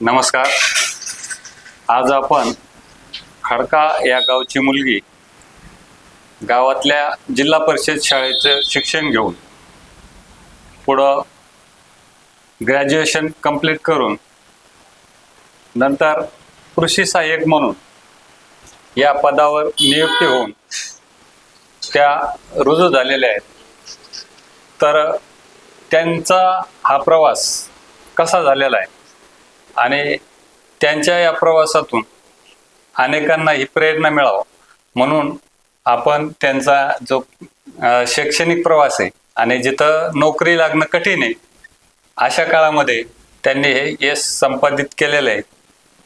नमस्कार. आज आपण खडका या गावची मुलगी गावातल्या जिल्हा परिषद शाळेचं शिक्षण घेऊन पुढं ग्रॅज्युएशन कंप्लीट करून नंतर कृषी सहाय्यक म्हणून या पदावर नियुक्ती होऊन त्या रुजू झालेल्या आहेत. तर त्यांचा हा प्रवास कसा झालेला आहे? आणि त्यांच्या या प्रवासातून अनेकांना ही प्रेरणा मिळावं. म्हणून आपण त्यांचा जो शैक्षणिक प्रवास आहे आणि जिथं नोकरी लागणं कठीण आहे अशा काळामध्ये त्यांनी हे यश संपादित केलेलं आहे.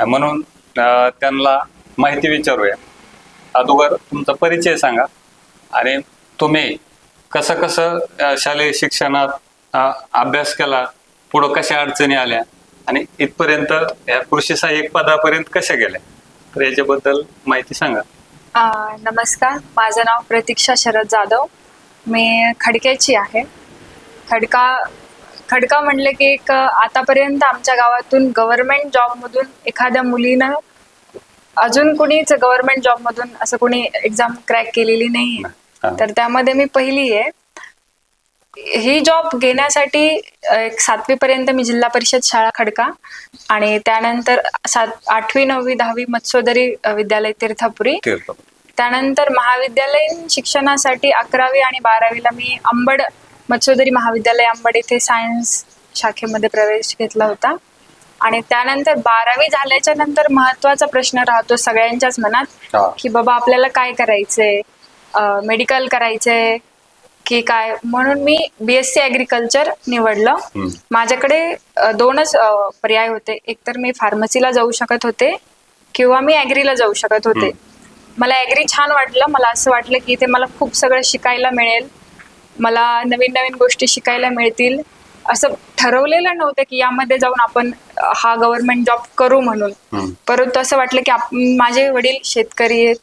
म्हणून त्यांना माहिती विचारूया. अगोदर तुमचा परिचय सांगा आणि तुम्ही कसं कसं शालेय शिक्षणात अभ्यास केला पुढं कशा अडचणी आल्या? आणि इथपर्यंत या कृषी सहाय्यक पदापर्यंत कशा गेल्या? तर याच्याबद्दल माहिती सांगा. नमस्कार. माझं नाव प्रतीक्षा शरद जाधव. मी खडक्याची आहे. खडका खडका म्हणले की एक आतापर्यंत आमच्या गावातून गव्हर्नमेंट जॉबमधून एखाद्या मुलीनं अजून कुणीच गव्हर्नमेंट जॉबमधून असं कोणी एक्झाम क्रॅक केलेली नाही हा. तर त्यामध्ये मी पहिली आहे ही जॉब घेण्यासाठी एक सातवीपर्यंत मी जिल्हा परिषद शाळा खडका आणि त्यानंतर सात आठवी नववी दहावी मत्स्योदरी विद्यालय तीर्थपुरी. तीर्थ त्यानंतर महाविद्यालयीन शिक्षणासाठी अकरावी आणि बारावीला मी अंबड मत्स्योदरी महाविद्यालय अंबड येथे सायन्स शाखेमध्ये प्रवेश घेतला होता. आणि त्यानंतर बारावी झाल्याच्यानंतर महत्त्वाचा प्रश्न राहतो सगळ्यांच्याच मनात हा. की बाबा आपल्याला काय करायचंय? मेडिकल करायचंय? की काय म्हणून मी बीएससी ऍग्रिकल्चर निवडलं. माझ्याकडे दोनच पर्याय होते. एकतर मी फार्मसीला जाऊ शकत होते किंवा मी ॲग्रीला जाऊ शकत होते. मला ॲग्री छान वाटलं. मला असं वाटलं की इथे मला खूप सगळं शिकायला मिळेल. मला नवीन नवीन गोष्टी शिकायला मिळतील. असं ठरवलेलं नव्हतं की यामध्ये जाऊन आपण हा गव्हर्नमेंट जॉब करू म्हणून. परंतु असं वाटलं की माझे वडील शेतकरी आहेत.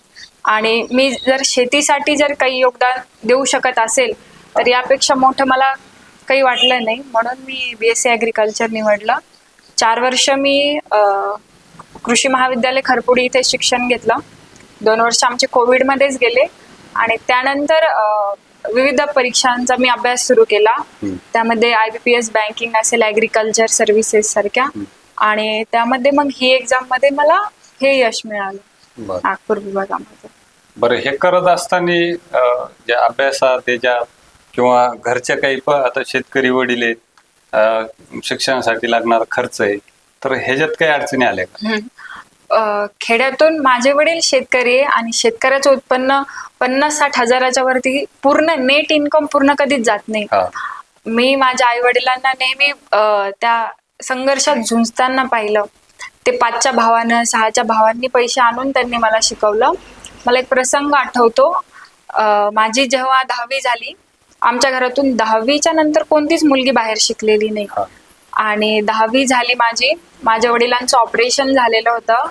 आणि मी जर शेतीसाठी जर काही योगदान देऊ शकत असेल तर यापेक्षा मोठं मला काही वाटलं नाही. म्हणून मी बी एस सी ॲग्रिकल्चर निवडलं. चार वर्ष मी कृषी महाविद्यालय खरपुडी इथे शिक्षण घेतलं. दोन वर्ष आमचे कोविडमध्येच गेले आणि त्यानंतर विविध परीक्षांचा मी अभ्यास सुरू केला. त्यामध्ये I B P S banking असेल ॲग्रिकल्चर सर्व्हिसेस सारख्या. आणि त्यामध्ये मग ही एक्झाममध्ये मला हे यश मिळालं. नागपूर विभागामध्ये. बरं हे करत असताना ज्या अभ्यासात त्याच्या किंवा घरच्या काही प आता शेतकरी वडील आहेत शिक्षणासाठी लागणारा खर्च आहे तर ह्याच्यात काही अडचणी आल्या का? खेड्यातून माझे वडील शेतकरी आहे आणि शेतकऱ्याचं उत्पन्न पन्नास साठ हजाराच्या वरती पूर्ण नेट इन्कम पूर्ण कधीच जात नाही. मी माझ्या आई वडिलांना नेहमी त्या संघर्षात झुंजताना पाहिलं. ते पाचच्या भावानं सहाच्या भावांनी पैसे आणून त्यांनी मला शिकवलं. मला एक प्रसंग आठवतो. माझी जेव्हा दहावी झाली आमच्या घरातून दहावीच्या नंतर कोणतीच मुलगी बाहेर शिकलेली नाही. आणि दहावी झाली माझी माझ्या वडिलांचं ऑपरेशन झालेलं होतं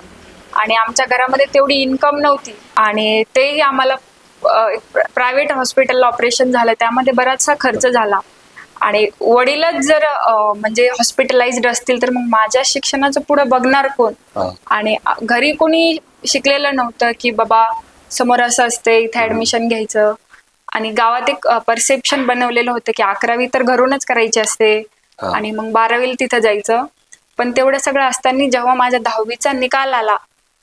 आणि आमच्या घरामध्ये तेवढी इन्कम नव्हती. आणि तेही आम्हाला प्रायव्हेट हॉस्पिटलला ऑपरेशन झालं त्यामध्ये बराचसा खर्च झाला. आणि वडीलच जर म्हणजे हॉस्पिटलाइज्ड असतील तर मग माझ्या शिक्षणाचं पुढे बघणार कोण? आणि घरी कोणी शिकलेलं नव्हतं की बाबा समोर असं असते इथे ऍडमिशन घ्यायचं. आणि गावात एक परसेप्शन बनवलेलं होतं की अकरावी तर घरूनच करायची असते. हा. आणि मग बारावीला तिथं जायचं. पण तेवढं सगळं असताना जेव्हा माझ्या दहावीचा निकाल आला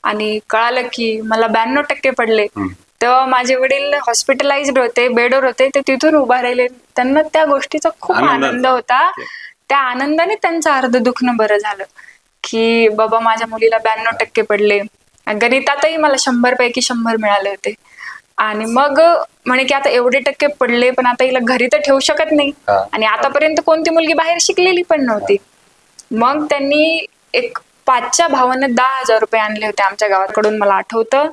आणि कळालं की मला ब्याण्णव टक्के पडले. तेव्हा माझे वडील हॉस्पिटलाइज्ड होते बेडवर होते ते तिथून उभा राहिले. त्यांना त्या गोष्टीचा खूप आनंद आनंद होता. त्या आनंदाने त्यांचं अर्ध दुखणं बरं झालं. की बाबा माझ्या मुलीला ब्याण्णव टक्के पडले. गणितातही मला शंभर पैकी शंभर मिळाले होते. आणि मग म्हणे की आता एवढे टक्के पडले पण आता हिला घरी तर ठेवू शकत नाही. आणि आतापर्यंत कोणती मुलगी बाहेर शिकलेली पण नव्हती. मग त्यांनी एक पाचच्या भावानं दहा हजार रुपये आणले होते आमच्या गावाकडून मला आठवतं.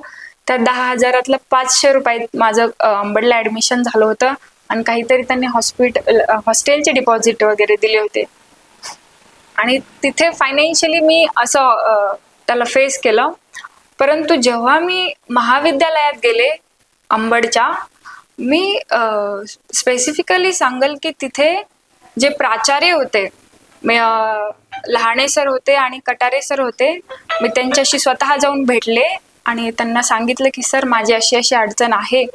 त्या दहा हजारातलं पाचशे रुपयात माझं अंबडला ऍडमिशन झालं होतं. आणि काहीतरी त्यांनी हॉस्पिटल हॉस्टेलचे डिपॉझिट वगैरे दिले होते. आणि तिथे फायनान्शियली मी असं त्याला फेस केलं. परंतु जेव्हा मी महाविद्यालयात गेले अंबडच्या मी स्पेसिफिकली सांगेल की तिथे जे प्राचार्य होते लहाणे सर होते आणि कटारे सर होते मी त्यांच्याशी स्वतः जाऊन भेटले आणि त्यांना सांगितलं की सर माझी अशी अशी अडचण आहे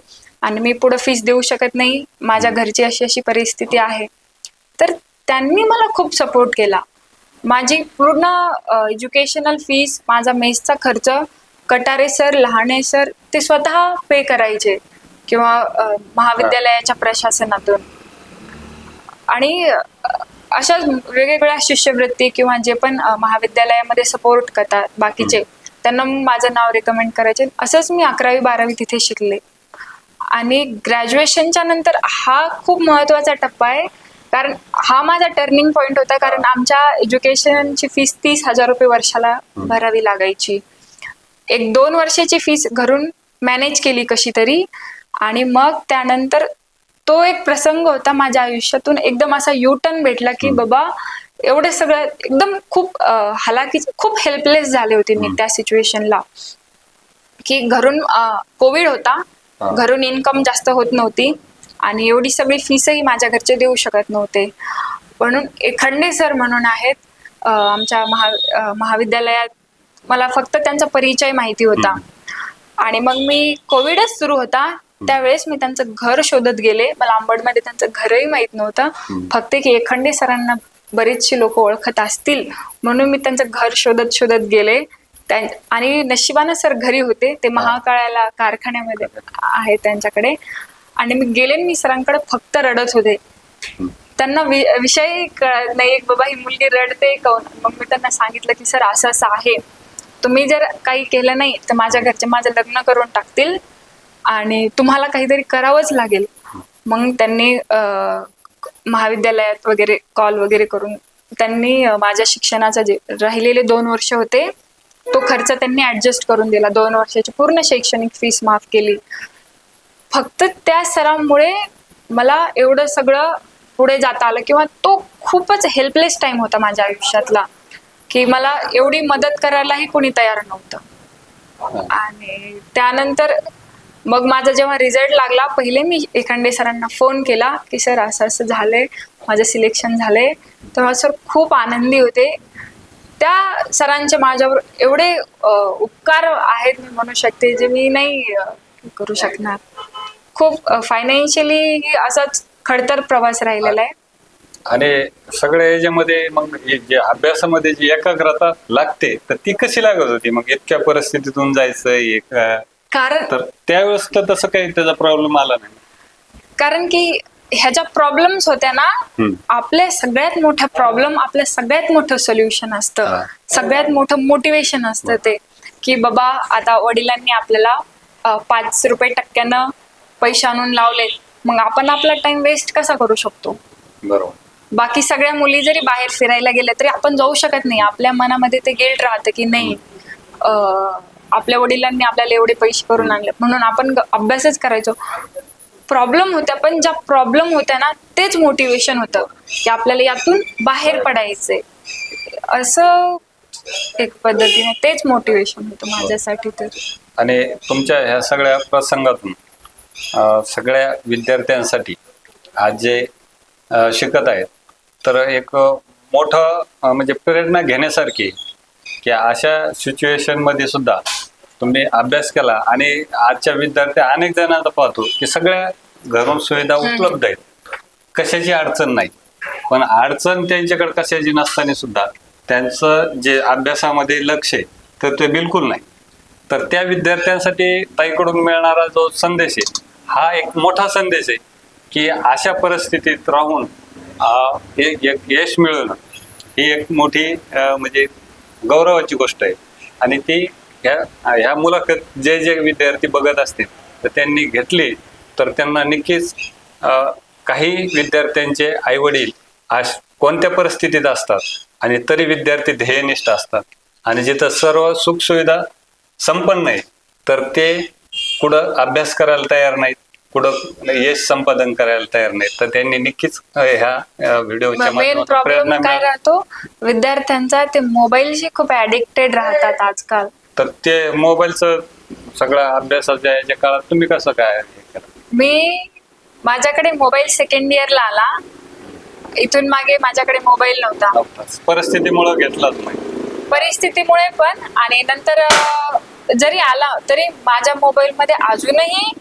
आणि मी पुढं फीस देऊ शकत नाही माझ्या घरची अशी अशी परिस्थिती आहे. तर त्यांनी मला खूप सपोर्ट केला. माझी पूर्ण एज्युकेशनल फीस माझा मेसचा खर्च कटारे सर लहाणे सर ते स्वतः पे करायचे किंवा महाविद्यालयाच्या प्रशासनातून. आणि अ, अशाच वेगवेगळ्या शिष्यवृत्ती किंवा जे पण महाविद्यालयामध्ये सपोर्ट करतात बाकीचे त्यांना माझं नाव रेकमेंड करायचे. असंच मी अकरावी बारावी तिथे शिकले. आणि ग्रॅज्युएशनच्या नंतर हा खूप महत्त्वाचा टप्पा आहे. कारण हा माझा टर्निंग पॉइंट होता. कारण आमच्या एज्युकेशनची फीस तीस हजार रुपये वर्षाला भरावी लागायची. एक दोन वर्षाची फीस घरून मॅनेज केली कशी तरी. आणि मग त्यानंतर तो एक प्रसंग होता माझ्या आयुष्यातून. एकदम असा यू टर्न भेटला की बाबा एवढं सगळं एकदम खूप हालाकी खूप हेल्पलेस झाले होते मी त्या सिच्युएशनला की घरून कोविड होता. घरून इन्कम जास्त होत नव्हती. आणि एवढी सगळी फीसही माझ्या घरचे देऊ शकत नव्हते. म्हणून एखंडे सर म्हणून आहेत आमच्या महा महाविद्यालयात मला फक्त त्यांचा परिचय माहिती होता. आणि मग मी कोविडच सुरू होता. त्यावेळेस मी त्यांचं घर शोधत गेले. मला अंबडमध्ये त्यांचं घरही माहीत नव्हतं. फक्त की एखंडे सरांना बरेचसे लोक ओळखत असतील म्हणून मी त्यांचं घर शोधत शोधत गेले. त्यां- आणि नशिबानं सर घरी होते. ते महाकाळाला कारखान्यामध्ये आहे त्यांच्याकडे. आणि मी गेले मी सरांकडे फक्त रडत होते. त्यांना विषय कळत नाही. एक बाबा ही मुलगी रडते काऊन मग मी त्यांना सांगितलं की सर असं असं आहे. तुम्ही जर काही केलं नाही तर माझ्या घरचे माझं लग्न करून टाकतील आणि तुम्हाला काहीतरी करावंच लागेल. मग त्यांनी महाविद्यालयात वगैरे कॉल वगैरे करून त्यांनी माझ्या शिक्षणाचा जे राहिलेले दोन वर्ष होते तो खर्च त्यांनी ऍडजस्ट करून दिला. दोन वर्षाची पूर्ण शैक्षणिक फीस माफ केली. फक्त त्या सरांमुळे मला एवढं सगळं पुढे जाता आलं किंवा तो खूपच हेल्पलेस टाइम होता माझ्या आयुष्यातला. की मला एवढी मदत करायलाही कोणी तयार नव्हतं. आणि त्यानंतर मग माझा जेव्हा रिझल्ट लागला पहिले मी एखांडे सरांना फोन केला की सर असं असं झालंय माझं सिलेक्शन झालंय. तेव्हा सर खूप आनंदी होते. त्या सरांचे माझ्यावर एवढे उपकार आहेत मी म्हणू शकते जे मी नाही करू शकणार. खूप फायनान्शियली असाच खडतर प्रवास राहिलेला आहे. आणि सगळ्या याच्यामध्ये मग हे जे अभ्यासामध्ये जी एकाग्रता लागते तर ती कशी लागत होती? मग इतक्या परिस्थितीतून जायचं एक कारण तर त्यावेळेस तर तसं काही त्याचा प्रॉब्लेम आला नाही. कारण की ह्याच्या प्रॉब्लेम्स होत्या ना हम्म. आपल्या सगळ्यात मोठा प्रॉब्लेम आपल्या सगळ्यात मोठं सोल्युशन असतं. सगळ्यात मोठं मोटिवेशन असतं ते. की बाबा आता वडिलांनी आपल्याला अं, पाच रुपये टक्क्यानं पैसे आणून लावले मग आपण आपला टाइम वेस्ट कसा करू शकतो? बरोबर. बाकी सगळ्या मुली जरी बाहेर फिरायला गेल्या तरी आपण जाऊ शकत नाही. आपल्या मनामध्ये ते गिल्ट राहतं की नाही आपल्या वडिलांनी आपल्याला एवढे पैसे करून आणले. म्हणून आपण अभ्यासच करायचो. प्रॉब्लेम होत्या पण ज्या प्रॉब्लेम होत्या ना तेच मोटिवेशन होतं. की आपल्याला यातून बाहेर पडायचंय. असं एक पद्धतीने तेच मोटिवेशन होतं माझ्यासाठी तर. आणि तुमच्या ह्या सगळ्या प्रसंगातून सगळ्या विद्यार्थ्यांसाठी आज जे शिकत आहेत तर एक मोठं म्हणजे प्रेरणा घेण्यासारखी. की अशा सिच्युएशनमध्ये सुद्धा तुम्ही अभ्यास केला आणि आजच्या विद्यार्थी अनेक जणांना पाहतो की सगळ्या घरून सुविधा उपलब्ध आहेत. कशाची अडचण नाही. पण अडचण त्यांच्याकडे कशाची नसताना सुद्धा त्यांचं जे अभ्यासामध्ये लक्ष आहे तर ते बिलकुल नाही. तर त्या विद्यार्थ्यांसाठी ताईकडून मिळणारा जो संदेश आहे हा एक मोठा संदेश आहे की अशा परिस्थितीत राहून हे यश मिळवणं ही एक मोठी म्हणजे गौरवाची गोष्ट आहे. आणि ती ह्या ह्या मुलाखत जे जे विद्यार्थी बघत असतील तर त्यांनी घेतली तर त्यांना नक्कीच अं, काही विद्यार्थ्यांचे आई वडील आज कोणत्या परिस्थितीत असतात आणि तरी विद्यार्थी ध्येयनिष्ठ असतात. आणि जिथं सर्व सुखसुविधा संपन्न आहे तर ते कुठं अभ्यास करायला तयार नाहीत. कुठं यश संपादन करायला तयार नाहीत. तर त्यांनी नक्कीच ह्या व्हिडिओच्या मेन माध्यमातून प्रॉब्लेम काय. राहतो? विद्यार्थ्यांचा ते मोबाईलशी खूप ऍडिक्टेड राहतात आजकाल. तर ते मोबाईलचं सगळ्या अभ्यासाच्या याच्या काळात तुम्ही कसं काय हे केलं? मी माझ्याकडे मोबाईल सेकंड इयरला आला. इथून मागे माझ्याकडे मोबाईल नव्हता. परिस्थितीमुळे घेतलाच नाही. परिस्थितीमुळे पण आणि नंतर अं, जरी आला तरी माझ्या मोबाईलमध्ये अजूनही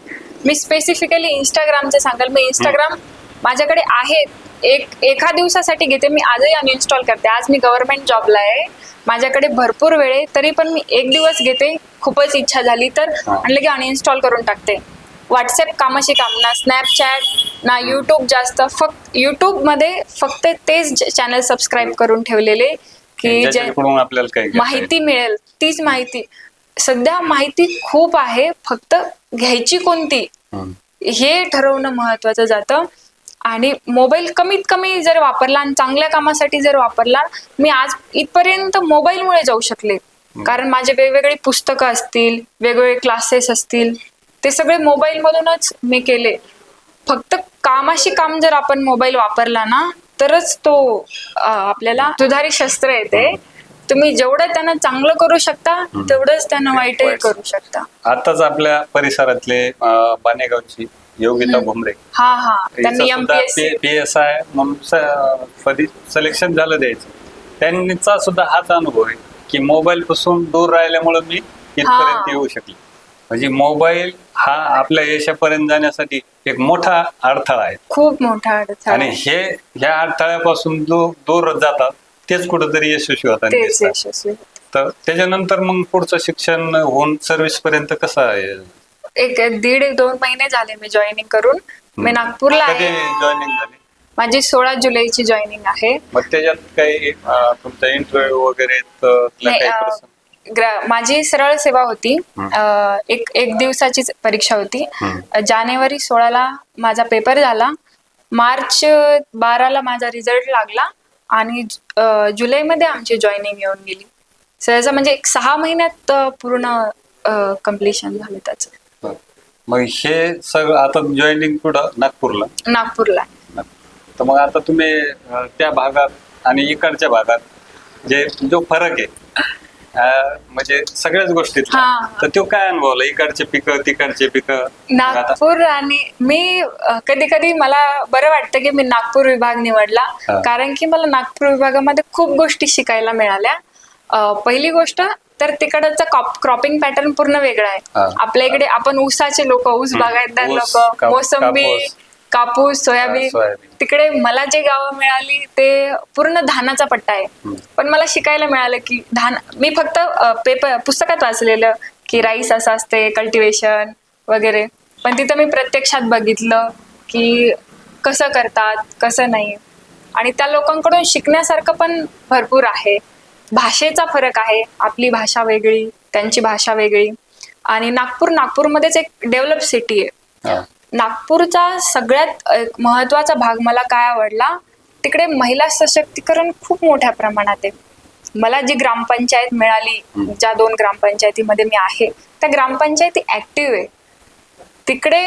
मी स्पेसिफिकली इंस्टाग्रामचे सांगाल. मी इंस्टाग्राम माझ्याकडे आहे. एक एका दिवसासाठी घेते. मी आजही अनइन्स्टॉल करते. आज मी गव्हर्नमेंट जॉबला आहे. माझ्याकडे भरपूर वेळ आहे. तरी पण मी एक दिवस घेते. खूपच इच्छा झाली तर. आणि लगे अनइन्स्टॉल करून टाकते. व्हॉट्सअप कामाशी काम. ना स्नॅपचॅट ना यूट्यूब जास्त. फक्त यूट्यूबमध्ये फक्त तेच चॅनल सबस्क्राईब करून ठेवलेले की जे. माहिती मिळेल. तीच माहिती. सध्या माहिती खूप आहे. फक्त घ्यायची कोणती. हे. ठरवणं महत्वाचं जातं. आणि मोबाईल कमीत कमी जर वापरला आणि चांगल्या कामासाठी जर वापरला मी आज इथपर्यंत मोबाईलमुळे जाऊ शकले. कारण माझे वेगवेगळी पुस्तकं असतील वेगवेगळे क्लासेस असतील ते सगळे मोबाईल मधूनच मी केले. फक्त कामाशी काम जर आपण मोबाईल वापरला ना तरच तो आपल्याला दुधारी शस्त्र येते. तुम्ही जेवढं त्यांना चांगलं करू शकता तेवढंच त्यांना वाईटही वाईट. करू शकता. आताच आपल्या परिसरातले बानेगावची योगिता भुमरे हा हा. त्यांनी एमपीएससी पी एस आय म्हणून सिलेक्शन झालं द्यायचं. त्यांचा सुद्धा हाच अनुभव आहे की मोबाईल पासून दूर राहिल्यामुळे मी इथपर्यंत. येऊ शकले. म्हणजे मोबाईल हा आपल्या यशापर्यंत जाण्यासाठी एक मोठा अडथळा आहे. खूप मोठा अडथळा आणि हे ह्या अडथळ्यापासून जो दूर जातात. तेच कुठेतरी यशस्वी तेच यशस्वी तर त्याच्यानंतर मग पुढचं शिक्षण होऊन सर्व्हिस पर्यंत कसं आहे? एक दीड एक दोन महिने झाले मी जॉईनिंग करून. मी नागपूरला कधी आहे. जॉईनिंग झाली? माझी सोळा जुलैची जॉईनिंग आहे. मग त्याच्यात काही अं, तुमचा इंटरव्ह्यू वगैरे तर त्यातला नाही, काही अं, प्रसंग? ग्रा- माझी सरळ सेवा होती. अं, एक एक दिवसाची परीक्षा होती. हम्म. जानेवारी सोळाला माझा पेपर झाला. मार्च बाराला माझा रिझल्ट लागला. आणि अं, जुलैमध्ये आमची जॉईनिंग येऊन गेली. सहसा म्हणजे एक सहा महिन्यात अं, पूर्ण कम्प्लिशन झालं त्याचं. बरं. मग हे सगळं आता जॉईनिंग कुठं? नागपूरला? नागपूरला. तर मग आता तुम्ही अं, त्या भागात आणि इकडच्या भागात जे जो फरक आहे म्हणजे सगळ्याच गोष्टीत हा. तर तो काय अनुभवला इकडचे पिकं तिकडचे पिकं आता नागपूर आणि मी कधी कधी मला बरं वाटतं की मी नागपूर विभाग निवडला हा. कारण की मला नागपूर विभागामध्ये खूप गोष्टी शिकायला मिळाल्या अं, पहिली गोष्ट तर तिकडचा क्रॉपिंग पॅटर्न पूर्ण वेगळा आहे हा. आपल्या इकडे आपण ऊसाचे लोक ऊस बागायतदार ऊस, लोक काप- मोसंबी कापूस. कापूस सोयाबीन. सोयाबीन. तिकडे मला जे गावं मिळाली ते पूर्ण धानाचा पट्टा आहे. पण मला शिकायला मिळालं की धान मी फक्त पेपर पुस्तकात वाचलेलं की राईस असं असते कल्टिवेशन वगैरे. पण तिथं मी प्रत्यक्षात बघितलं की कसं करतात कसं नाही. आणि त्या लोकांकडून शिकण्यासारखं पण भरपूर आहे. भाषेचा फरक आहे. आपली भाषा वेगळी त्यांची भाषा वेगळी. आणि नागपूर नागपूरमध्येच एक डेव्हलप सिटी आहे. हा. नागपूरचा सगळ्यात एक महत्त्वाचा भाग मला काय आवडला तिकडे महिला सशक्तीकरण खूप मोठ्या प्रमाणात आहे. मला जी ग्रामपंचायत मिळाली ज्या दोन ग्रामपंचायतीमध्ये मी आहे त्या ग्रामपंचायती ऍक्टिव्ह आहे. तिकडे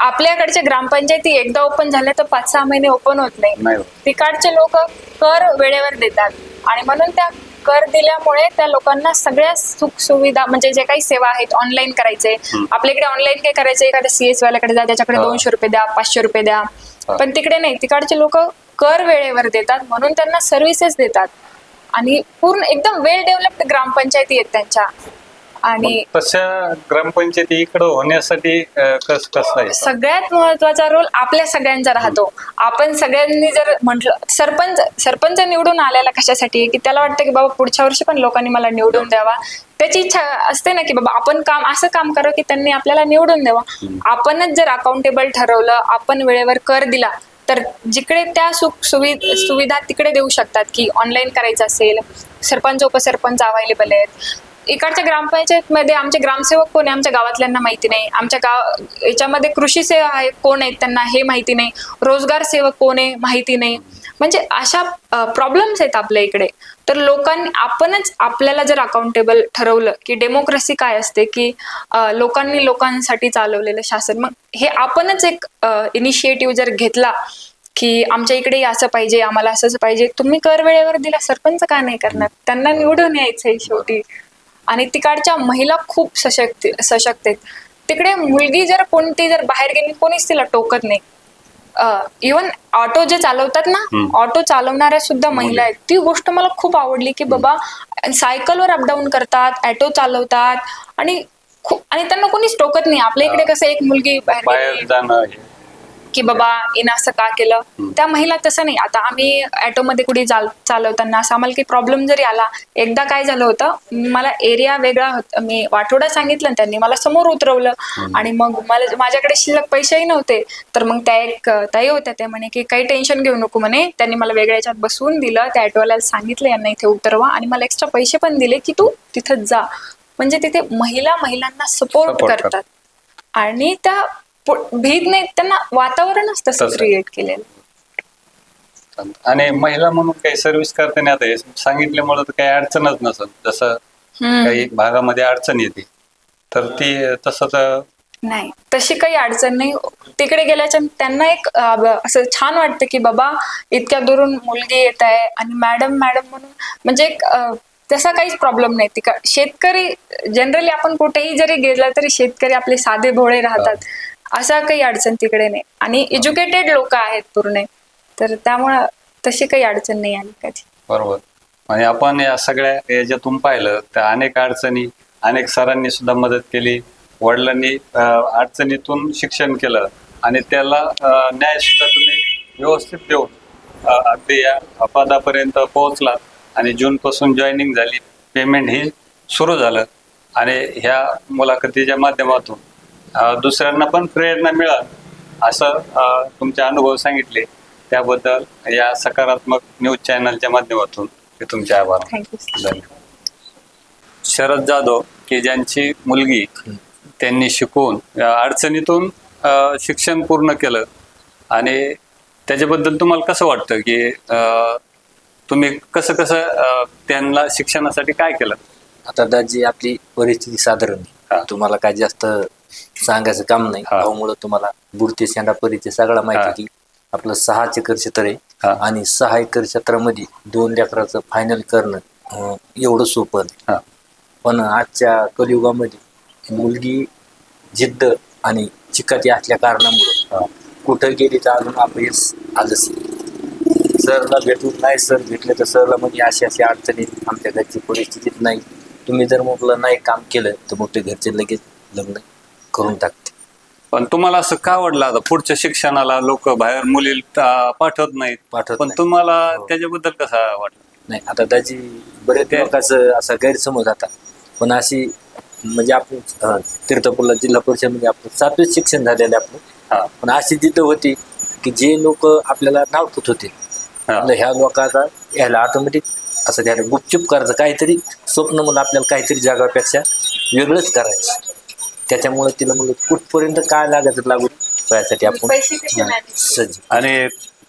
आपल्याकडच्या ग्रामपंचायती एकदा ओपन झाल्या तर पाच सहा महिने ओपन होत नाही. तिकडचे लोक कर वेळेवर देतात. आणि म्हणून त्या कर दिल्यामुळे त्या लोकांना सगळ्या सुख सुविधा म्हणजे जे काही सेवा आहेत ऑनलाईन करायचे. आपल्याकडे ऑनलाईन काय करायचं एखाद्या सीएस वाल्याकडे जा त्याच्याकडे. दोनशे रुपये द्या पाचशे रुपये द्या. पण तिकडे नाही तिकडचे लोक कर वेळेवर देतात म्हणून त्यांना सर्व्हिसेस देतात. आणि पूर्ण एकदम वेल डेव्हलप्ड ग्रामपंचायती आहेत त्यांच्या. आणि तशा ग्रामपंचायती इकडं होण्यासाठी अं, कस कसं आहे? सगळ्यात महत्त्वाचा रोल आपल्या सगळ्यांचा राहतो. आपण सगळ्यांनी जर म्हटलं सरपंच सरपंच निवडून आलेला कशासाठी? आहे की त्याला वाटतं की बाबा पुढच्या वर्षी पण लोकांनी मला निवडून द्यावा. त्याची इच्छा असते ना की बाबा आपण काम असं काम करू की त्यांनी आपल्याला निवडून द्यावा. आपणच जर अकाउंटेबल ठरवलं आपण वेळेवर कर दिला तर जिकडे त्या सुख सुवि सुविधा तिकडे देऊ शकतात की ऑनलाईन करायचं असेल सरपंच उपसरपंच अवेलेबल आहेत. इकडच्या ग्रामपंचायतमध्ये आमचे ग्रामसेवक कोण आहे? आमच्या गावातल्यांना माहिती नाही. आमच्या गाव याच्यामध्ये कृषी सेवा आहे कोण आहेत त्यांना हे माहिती नाही. रोजगार सेवक कोण आहे? माहिती नाही. म्हणजे अशा प्रॉब्लेम्स आहेत आपल्या इकडे. तर लोकांनी आपणच आपल्याला जर अकाउंटेबल ठरवलं की डेमोक्रेसी काय असते की लोकांनी लोकांसाठी चालवलेलं शासन मग हे आपणच एक इनिशिएटिव्ह जर घेतला की आमच्या इकडे असं पाहिजे आम्हाला असंच पाहिजे तुम्ही कर वेळेवर दिला सरपंच का नाही करणार? त्यांना निवडून यायचंय शेवटी. आणि तिकडच्या महिला खूप सशक्त सशक्त आहेत. तिकडे मुलगी जर कोणती जर बाहेर गेली कोणीच तिला टोकत नाही. इवन ऑटो जे चालवतात ना. ऑटो चालवणाऱ्या सुद्धा महिला आहेत. ती गोष्ट मला खूप आवडली की बाबा सायकलवर अपडाऊन करतात ऑटो चालवतात. आणि खूप आणि त्यांना कोणीच टोकत नाही. आपल्या इकडे कसं एक मुलगी बाहेर. की बाबा हिनं असं का केलं? त्या महिला तसं नाही. आता आम्ही ॲटोमध्ये कुठे चाल चालवताना असं आम्हाला काही प्रॉब्लेम जरी आला एकदा काय झालं होतं मला एरिया वेगळा होता मी वाठोडा सांगितलं त्यांनी मला समोर उतरवलं. आणि मग मला माझ्याकडे शिल्लक पैसेही नव्हते. तर मग त्या एक ताई होत्या ते म्हणे की काही टेन्शन घेऊ नको म्हणे. त्यांनी मला वेगळ्या याच्यात बसवून दिलं. त्या ॲटोवाल्याला सांगितलं यांना इथे उतरवा. आणि मला एक्स्ट्रा पैसे पण दिले की तू तिथं जा. म्हणजे तिथे महिला महिलांना सपोर्ट करतात. आणि त्या भीत नाही त्यांना वातावरणच तसं तसं. क्रिएट केलेलं. आणि महिला म्हणून काही सर्व्हिस करताना आता हे सांगितल्यामुळे तर काही अडचणच नसत जसं हम्म. काही भागामध्ये अडचण येते तर ती तसं तर नाही तशी काही अडचण नाही. तिकडे गेल्याच्या त्यांना एक अं, ब- असं छान वाटतं की बाबा इतक्या दुरून मुलगी येत आहे आणि मॅडम मॅडम म्हणून म्हणजे एक अं, तसा काहीच प्रॉब्लेम नाही. तिका शेतकरी जनरली आपण कुठेही जरी गेलं तरी शेतकरी आपले साधे भोळे राहतात. असा काही अडचण तिकडे नाही. आणि एज्युकेटेड लोक आहेत पूर्ण. तर त्यामुळं तशी काही अडचण नाही आली कधी. बरोबर. आणि आपण या सगळ्या याच्यातून पाहिलं तर अनेक अडचणी अनेक सरांनी सुद्धा मदत केली. वडिलांनी अडचणीतून शिक्षण केलं. आणि त्याला न्याय सुद्धा तुम्ही व्यवस्थित देऊन अगदी या पदापर्यंत पोहोचलात. आणि जूनपासून जॉईनिंग झाली. पेमेंट ही सुरू झालं. आणि ह्या मुलाखतीच्या माध्यमातून दुसऱ्यांना पण प्रेरणा मिळाल असं तुमचे अनुभव सांगितले. त्याबद्दल या सकारात्मक न्यूज चॅनलच्या माध्यमातून मी तुमचे आभार धन्यवाद. शरद जाधव की ज्यांची मुलगी त्यांनी शिकून अडचणीतून अ, शिक्षण पूर्ण केलं. आणि त्याच्याबद्दल तुम्हाला कसं वाटतं की अ, तुम्ही कसं कसं त्यांना शिक्षणासाठी काय केलं? आता दाजी आपली परिस्थिती साधारण. आहे. तुम्हाला काय जास्त सांगायचं काम नाही हा. त्यामुळं तुम्हाला बुडते शेंडा परिचय सगळा माहिती हा. की आपलं सहा एकर क्षेत्र आहे हा. आणि सहा एकर क्षेत्रामध्ये दोन लेकराचं फायनल करणं अं, एवढं सोपं नाही. हा पण आजच्या कलियुगामध्ये मुलगी जिद्द आणि चिकाटी असल्या कारणामुळं हा. कुठं गेली तर अजून अपयश आलंच सरला भेटून नाही सर भेटले तर सरला म्हणजे अशी अशी अडचणी आमच्या घरची परिस्थितीत नाही तुम्ही जर म्हटलं नाही काम केलं तर मग ते घरचे लगेच लग्न करून टाकते. पण तुम्हाला असं का आवडलं आता? पुढच्या शिक्षणाला लोक बाहेर मुली पाठवत नाहीत. पाठवत पण नाही. तुम्हाला हो. त्याच्याबद्दल कसं वाटलं? नाही आता त्याची बरेच ते- लोकांचं असा गैरसमज आता. पण अशी म्हणजे आपण अं, तीर्थपूरला जिल्हा परिषदमध्ये आपण सातवे शिक्षण झालेलं आहे आपलं. हा. पण अशी तिथं होती की जे लोक आपल्याला नाव ठेवत होते हा. म्हणलं ह्या लोकांचा ह्याला ऑटोमॅटिक असं त्याला गुपचूप करायचं काहीतरी स्वप्न म्हणलं आपल्याला काहीतरी जगापेक्षा वेगळंच करायचं. त्याच्यामुळे तिला म्हणलं कुठपर्यंत काय लागायचं लागू यासाठी आपण पैसे कसे हा, manage सज्ज. आणि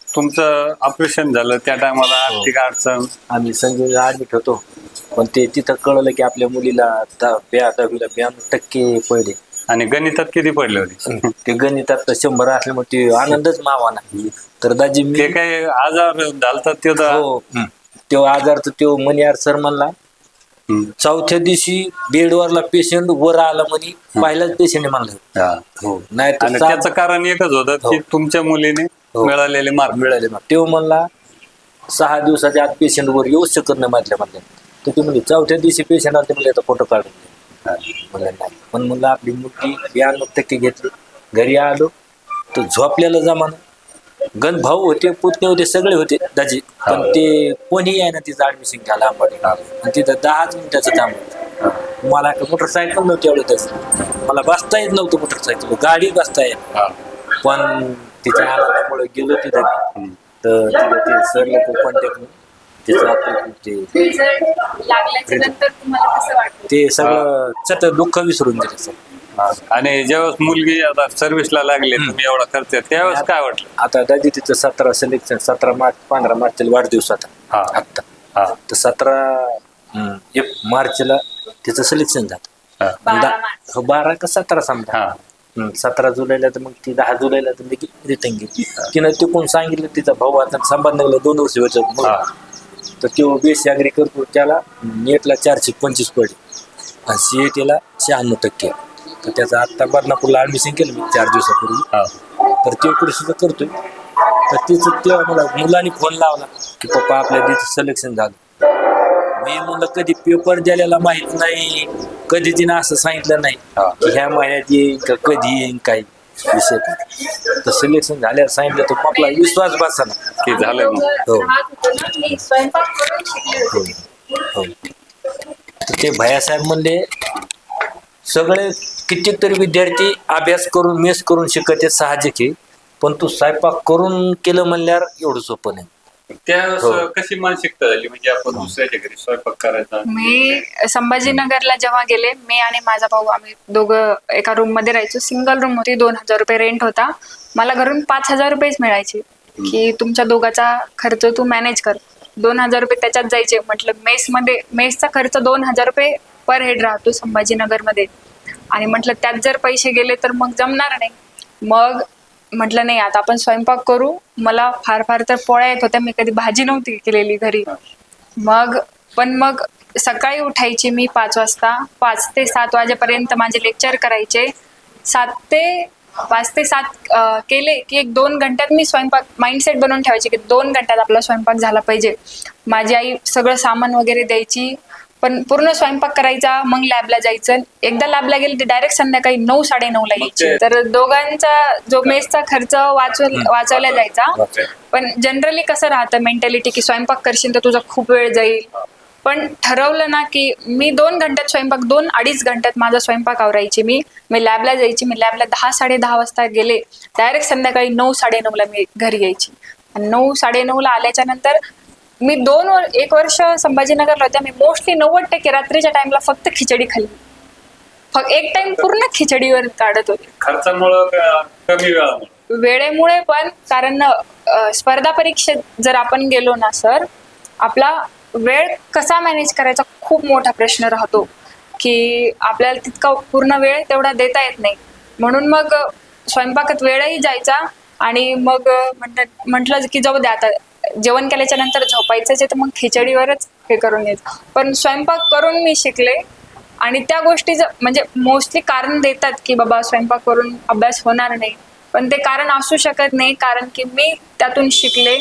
तुमचं ऑपरेशन झालं त्या टायमाला हो. आर्थिक अडचण? आम्ही संजीवला ऍडमिट होतो. पण ते तिथं कळलं की आपल्या मुलीला ब्या दहावीला ब्याण्णव टक्के पडले. आणि गणितात किती पडले होते? ते गणितात तर शंभर असल्यामुळे ते आनंदच मावा नाही तर दाजी मी ते काही आजार झालतात ते तर? हो. तो आजार तर तो मनियार सर म्हणला. चौथ्या दिवशी बेडवरला पेशंट वर आला म्हणे पहिलाच पेशंट म्हणलं हा. हो नाही आणि त्याचं कारण एकच होतं की हो. तुमच्या मुलीने हो. मिळालेले मार्क मिळाले मग तो म्हणला सहा दिवसाच्या आत पेशंट वर येऊच शकत नाही म्हटल्या म्हटल्या तर ते म्हणजे चौथ्या दिवशी पेशंट आले म्हणजे फोटो काढून दे. म्हणलं नाही पण म्हणलं आपली मुलगी ब्याण्णव टक्के घेतली घरी आलो तर झोपलेलं जमाना गण भाऊ होते पुतणे होते सगळे होते दाजी. पण ते कोणी आहे ना तिचं ऍडमिशन घ्यायला आंबाडी आणि तिथं दहाच मिनिटाचं काम होतं. मला मोटरसायकल नव्हती एवढं त्याचं मला बसता येत नव्हतं मोटरसायकल गाडी बसता येत हा. पण तिच्या आनंदामुळे गेलो तिथं. तर तिथं ते सर लोक कॉन्टॅक्ट तिचं ते रिझल्ट लागल्याच्या नंतर तुम्हाला कसं वाटतं ते सगळं चट दुःख विसरून गेलं सर. आणि ज्यावेळेस मुलगी आता सर्व्हिसला लागली तुम्ही एवढा खर्च आहे, त्यावेळेस काय वाटलं? आता दादी तिचं सतरा सिलेक्शन सतरा मार्च पंधरा मार्चला वाढदिवस हा. होता आत्ता. हा. तर सतरा एक मार्चला तिचं सिलेक्शन झालं. हा. बारा दा- मार्च. हो, बारा का सतरा समजा. हा. हम्म, सतरा जुलैला तर मग ती दहा जुलैला तर लगी रिटर्न गेली तिनं तिकून सांगितलं तिचा भाऊ आता संबंधला दोन वर्ष होतं हा. तर तो बेस अग्री करतो त्याला नेटला चारशे पंचवीस पडले. आणि सी टीला शहाण्णव टक्के. तर त्याचं आत्ता बदनापूरला ऍडमिशन केलं मी चार दिवसापूर्वी हा तर तो पुढे सुद्धा करतोय तर तिचं तेव्हा मला मुलांनी फोन लावला की पप्पा आपल्या तिचं सिलेक्शन झालं मी म्हणलं कधी पेपर द्यायला माहीत नाही कधी तिनं असं सांगितलं नाही हा. की ह्या महिन्यात येईन का कधी येईन काही विषय नाही. तर सिलेक्शन झाल्यावर सांगितलं तर आपला विश्वास बसला की झालं मग हो. होते. हो. तर ते भैयासाहेब म्हणले सगळे कितीतरी विद्यार्थी अभ्यास करून मेस करून शिकत आहेत साहजिक आहे. पण तू स्वयंपाक करून केलं म्हणल्यावर एवढं सोपं नाही. त्या हो. कशी मानसिकता झाली? म्हणजे आपण दुसऱ्याच्या घरी स्वयंपाक करायचा. मी संभाजीनगरला जेव्हा गेले मी आणि माझा भाऊ आम्ही दोघं एका रूममध्ये राहायचो. सिंगल रूम होती दोन हजार रुपये रेंट होता. मला घरून पाच हजार रुपयेच मिळायचे. की तुमच्या दोघाचा खर्च तू मॅनेज कर. दोन हजार रुपये त्याच्यात जायचे. म्हटलं मेस मध्ये मेसचा खर्च दोन हजार रुपये पर हेड राहतो संभाजीनगरमध्ये. आणि म्हटलं त्यात जर पैसे गेले तर मग जमणार नाही. मग म्हटलं नाही आता आपण स्वयंपाक करू. मला फार फार तर पोळ्या येत होत्या. मी कधी भाजी नव्हती केलेली घरी. मग पण मग सकाळी उठायची मी पाच वाजता. पाच ते सात वाजेपर्यंत माझे लेक्चर करायचे. सात ते पाच ते सात केले की एक दोन घंट्यात मी स्वयंपाक माइंडसेट बनवून ठेवायची की दोन घंट्यात आपला स्वयंपाक झाला पाहिजे. माझी आई सगळं सामान वगैरे द्यायची. पण पूर्ण स्वयंपाक करायचा मग लॅबला जायचं. एकदा लॅबला गेले ते डायरेक्ट संध्याकाळी नऊ साडे ला यायची. तर दोघांचा जो मेसचा खर्च वाचव वाचवला जायचा. पण जनरली कसं राहतं मेंटॅलिटी की स्वयंपाक करशील तर तुझा खूप वेळ जाईल. पण ठरवलं ना की मी दोन घंट्यात स्वयंपाक दोन अडीच घंट्यात माझा स्वयंपाक आवरायची मी. मी लॅबला जायची मी लॅबला दहा साडे दहा वाजता गेले. डायरेक्ट संध्याकाळी नऊ साडे ला मी घरी यायची. आणि नऊ साडे ला आल्याच्यानंतर मी दोन वर एक वर्ष संभाजीनगरला होत्या मी मोस्टली नव्वद टक्के रात्रीच्या टाइमला फक्त खिचडी खाल्ली. फक्त एक टाइम पूर्ण खिचडीवर काढत होते. खर्चामुळं का कमी वेळामुळे? वेळेमुळे पण कारण अ, स्पर्धा परीक्षेत जर आपण गेलो ना सर आपला वेळ कसा मॅनेज करायचा खूप मोठा प्रश्न राहतो. की आपल्याला तितका पूर्ण वेळ तेवढा देता येत नाही. म्हणून मग स्वयंपाकात वेळही जायचा आणि मग म्हटलं म्हटलं की जाऊ द्या आता. जेवण केल्याच्यानंतर झोपायचं जे तर मग खिचडीवरच हे करून घ्यायचं पण स्वयंपाक करून मी शिकले. आणि त्या गोष्टीचं म्हणजे मोस्टली कारण देतात की बाबा स्वयंपाक करून अभ्यास होणार नाही. पण ते कारण असू शकत नाही कारण की मी त्यातून शिकले.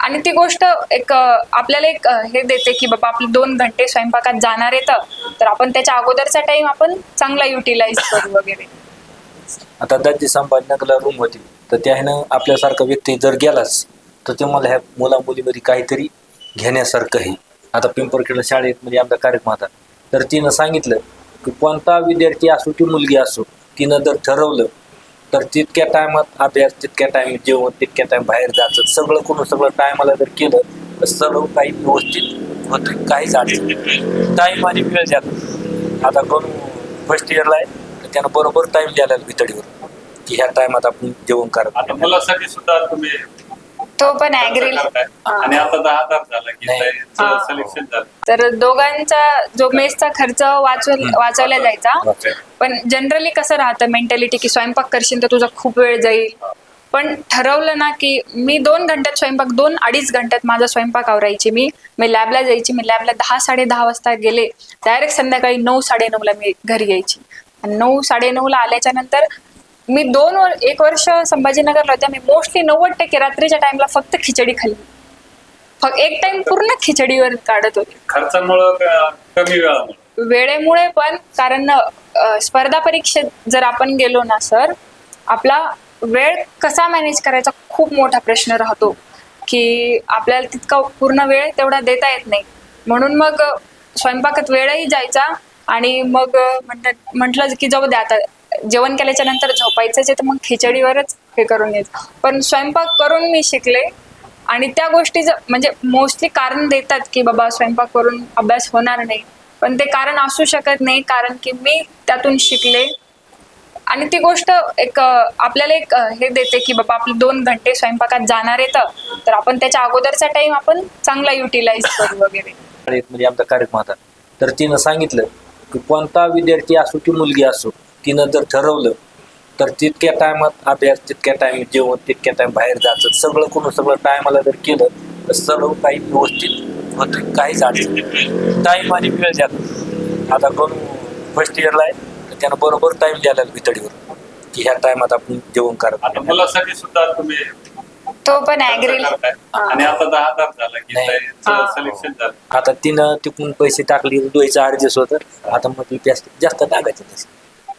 आणि ती गोष्ट एक आपल्याला एक हे देते की बाबा आपले दोन घंटे स्वयंपाकात जाणार येतं तर आपण त्याच्या अगोदरचा टाइम आपण चांगला युटिलाइज करू वगैरे. आता दाजी संभाजीनगरला रूम होती. तर त्यानं आपल्यासारखा व्यक्ती जर गेलाच तर ते मला ह्या मुला मुलीमध्ये काहीतरी घेण्यासारखं आहे. आता पिंपरखेडला शाळेत म्हणजे आमचा कार्यक्रम होता तर तिनं सांगितलं की कोणता विद्यार्थी असो की मुलगी असो तिनं जर ठरवलं तर तितक्या टायमात अभ्यास तितक्या टाइम जेवण तितक्या टाइम बाहेर जायचं. सगळं करून सगळं टायमाला जर केलं तर सर्व काही व्यवस्थित होतं काहीच अडचण टाईम आणि वेळ द्यायला आता कोण फर्स्ट इयरला आहे तर त्यानं बरोबर टाइम द्यायला भितडीवर की ह्या टायमात आपण जेवण आता मुलासाठी सुद्धा तुम्ही तो पण ऍग्री. आणि आता दहा हजार झाला की. सिलेक्शन झालं. तर दोघांचा जो मेसचा खर्च वाचव वाचवला जायचा. पण जनरली कसं राहतं मेंटॅलिटी की स्वयंपाक करशील तर तुझा खूप वेळ जाईल. पण ठरवलं ना की मी दोन घंट्यात स्वयंपाक दोन अडीच घंट्यात माझा स्वयंपाक आवरायची मी. मी लॅबला जायची. मी लॅबला दहा साडे दहा वाजता गेले. डायरेक्ट संध्याकाळी नऊ साडे ला मी घरी यायची. आणि नऊ साडे ला आल्याच्यानंतर मी दोन वर एक वर्ष संभाजीनगरला होत्या मी मोस्टली नव्वद टक्के रात्रीच्या टाइमला फक्त खिचडी खाल्ली. फक्त एक टाइम पूर्ण खिचडीवर काढत होते. खर्चामुळं का कमी वेळामुळे? वेळेमुळे पण कारण अ, स्पर्धा परीक्षेत जर आपण गेलो ना सर आपला वेळ कसा मॅनेज करायचा खूप मोठा प्रश्न राहतो. की आपल्याला तितका पूर्ण वेळ तेवढा देता येत नाही. म्हणून मग स्वयंपाकात वेळही जायचा आणि मग म्हटलं म्हटलं की जाऊ द्या आता. जेवण केल्याच्यानंतर झोपायचं जे तर मग खिचडीवरच हे करून येत पण स्वयंपाक करून मी शिकले आणि त्या गोष्टीचं म्हणजे मोस्टली कारण देतात की बाबा स्वयंपाक करून अभ्यास होणार नाही. पण ते कारण असू शकत नाही कारण की मी त्यातून शिकले. आणि ती गोष्ट एक आपल्याला एक हे देते की बाबा आपले दोन घंटे स्वयंपाकात जाणार येतं तर आपण त्याच्या अगोदरचा टाइम आपण चांगला युटिलाइज करू वगैरे. शाळेत म्हणजे आमचा कार्यक्रम होता. तर तिनं सांगितलं की कोणता विद्यार्थी असो की मुलगी असो तिनं जर ठरवलं तर तितक्या टायमात अभ्यास तितक्या टाइम जेवण तितक्या टाइम बाहेर जायचं सगळं करून सगळं टायमाला जर केलं तर सर्व काही व्यवस्थित होतं काहीच अडचण टाईम आणि वेळ द्यायला आता कोण फर्स्ट इयरला आहे तर त्यानं बरोबर टाइम द्यायला भितडीवर की ह्या टायमात आपण जेवण करत आता मुलासाठी सुद्धा तुम्ही तो पण ऍग्री करताय. आणि आता दहा हजार झाला की नाही. हा. सिलेक्शन झालं आता तिनं तिकून पैसे टाकले द्यायचं ऍडजस्ट होतं आता मग ती जास्त जास्त टाकायचं तसं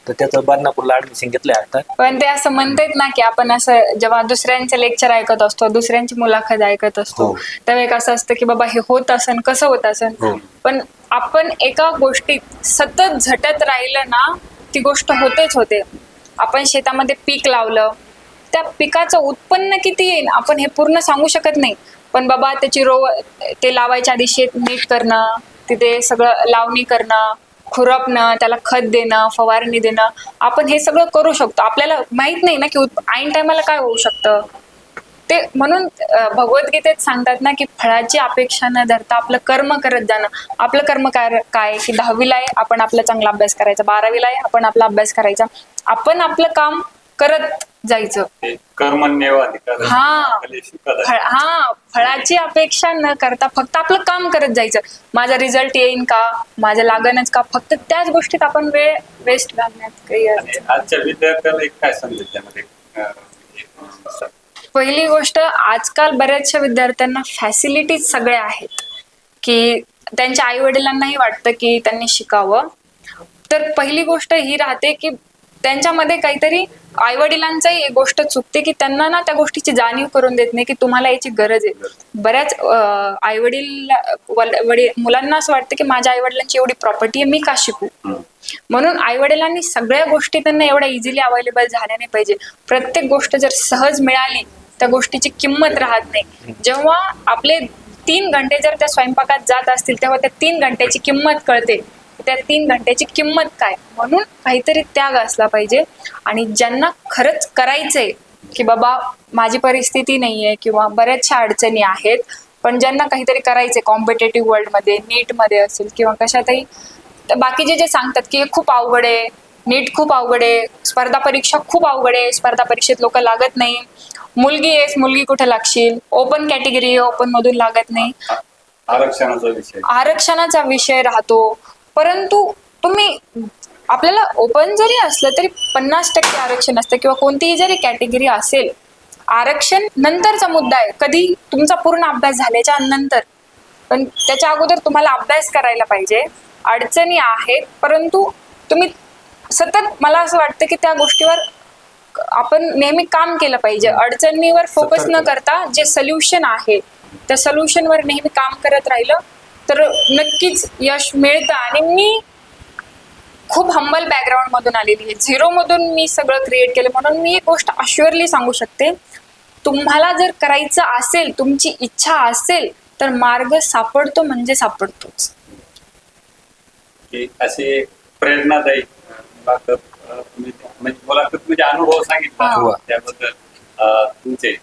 तर त्याचं बदनापूरला ऍडमिशन घेतलंय आता. पण ते असं म्हणतात ना की आपण असं जेव्हा दुसऱ्यांचे लेक्चर ऐकत असतो दुसऱ्यांची मुलाखत ऐकत असतो हो. तेव्हा एक असं असतं की बाबा हे होत असन कसं होत असन? हो. पण आपण एका गोष्टीत सतत झटत राहिलं ना ती गोष्ट होतेच होते. आपण शेतामध्ये पीक लावलं त्या पिकाचं उत्पन्न किती येईल आपण हे पूर्ण सांगू शकत नाही. पण बाबा त्याची रो ते लावायच्या आधी शेत नीट करणं तिथे सगळं लावणी करणं खुरपणं त्याला खत देणं फवारणी देणं आपण हे सगळं करू शकतो. आपल्याला माहीत नाही ना की ऐन टायमाला काय होऊ शकतं? ते म्हणून भगवद्गीतेत सांगतात ना की फळाची अपेक्षा न धरता आपलं कर्म करत जाणं. आपलं कर्म काय काय? की दहावीला आहे आपण आपला चांगला अभ्यास करायचा बारावीला आहे आपण आपला अभ्यास करायचा. आपण आपलं काम करत जायचं. कर्मण्यवाधिकार हा. फळ हा फळाची अपेक्षा न करता फक्त आपलं काम करत जायचं. माझा रिझल्ट येईन का? माझं लागणच का? फक्त त्याच गोष्टीत आपण वेळ वेस्ट घालण्यात काही अर्थ आणि आजच्या विद्यार्थ्याला एक काय समजेल त्यामध्ये अं, एक, पहिली गोष्ट आजकाल बऱ्याचशा विद्यार्थ्यांना फॅसिलिटीज सगळ्या आहेत. की त्यांच्या आई वडिलांनाही वाटतं की त्यांनी शिकावं. तर पहिली गोष्ट ही राहते की त्यांच्यामध्ये काहीतरी आई वडिलांचाही एक गोष्ट चुकते की त्यांना ना त्या गोष्टीची जाणीव करून देत नाही की तुम्हाला याची गरज आहे. बऱ्याच आई वडील वडील मुलांना असं वाटतं की माझ्या आई वडिलांची एवढी प्रॉपर्टी आहे मी का शिकू. म्हणून आई वडिलांनी सगळ्या गोष्टी त्यांना एवढ्या इझिली अवेलेबल झाल्या नाही पाहिजे. प्रत्येक गोष्ट जर सहज मिळाली त्या गोष्टीची किंमत राहत नाही. जेव्हा आपले तीन घंटे जर त्या स्वयंपाकात जात असतील तेव्हा त्या तीन घंट्याची किंमत कळते. त्या तीन घंट्याची किंमत काय? म्हणून काहीतरी त्याग असला पाहिजे. आणि ज्यांना खरंच करायचंय की बाबा माझी परिस्थिती नाहीये किंवा बऱ्याचशा अडचणी आहेत पण ज्यांना काहीतरी करायचंय कॉम्पिटेटिव्ह वर्ल्डमध्ये नीटमध्ये असेल किंवा कशातही तर बाकीचे जे सांगतात की खूप अवघड आहे नीट खूप अवघड आहे स्पर्धा परीक्षा खूप अवघड आहे स्पर्धा परीक्षेत लोक लागत नाही मुलगी आहेस मुलगी कुठे लागशील? ओपन कॅटेगरी ओपन मधून लागत नाही. आरक्षणाचा विषय. आरक्षणाचा विषय राहतो. परंतु तुम्ही आपल्याला ओपन जरी असलं तरी पन्नास टक्के आरक्षण असतं किंवा कोणतीही जरी कॅटेगरी असेल आरक्षण नंतरचा मुद्दा आहे. कधी तुमचा पूर्ण अभ्यास झाल्याच्यानंतर. पण त्याच्या अगोदर तुम्हाला अभ्यास करायला पाहिजे. अडचणी आहेत परंतु तुम्ही सतत मला असं वाटतं की त्या गोष्टीवर आपण नेहमी काम केलं पाहिजे. अडचणीवर फोकस न करता जे सोल्युशन आहे त्या सोल्युशनवर नेहमी काम करत राहिलं. तर नक्कीच यश मिळतं. आणि मी खूप हंबल बॅकग्राऊंड मधून आलेली आहे. झिरो मधून मी सगळं क्रिएट केलं. म्हणून मी एक गोष्ट अश्युअरली सांगू शकते. तुम्हाला जर करायचं असेल तुमची इच्छा असेल तर मार्ग सापडतो म्हणजे सापडतोच. एक प्रेरणादायी मुलाखत म्हणजे मुलाखत म्हणजे अनुभव सांगितला. त्याबद्दल तुमचे